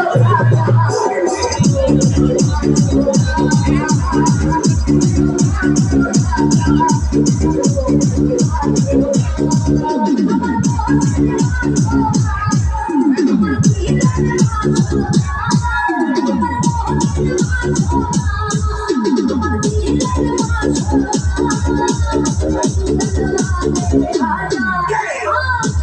Oh,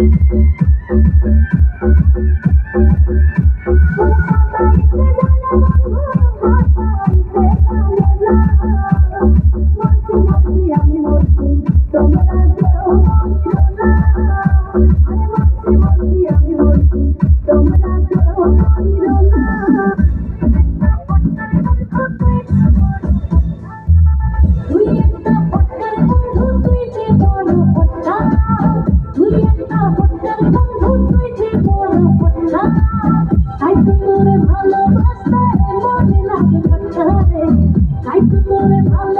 I'm Hallelujah.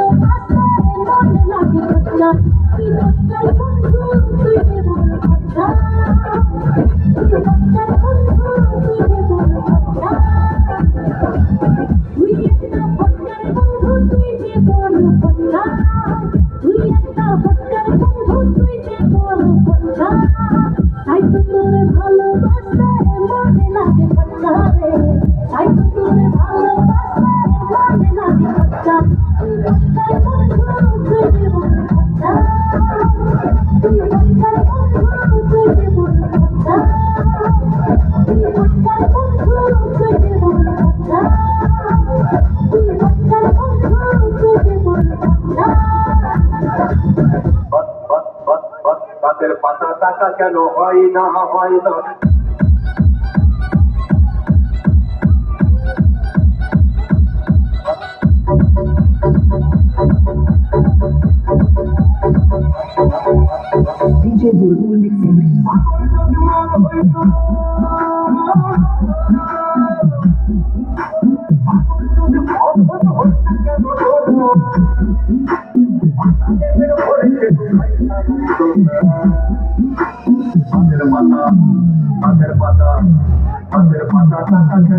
টাকা কেন হয় না হয় না DJ Bulbul Mixing. হাতের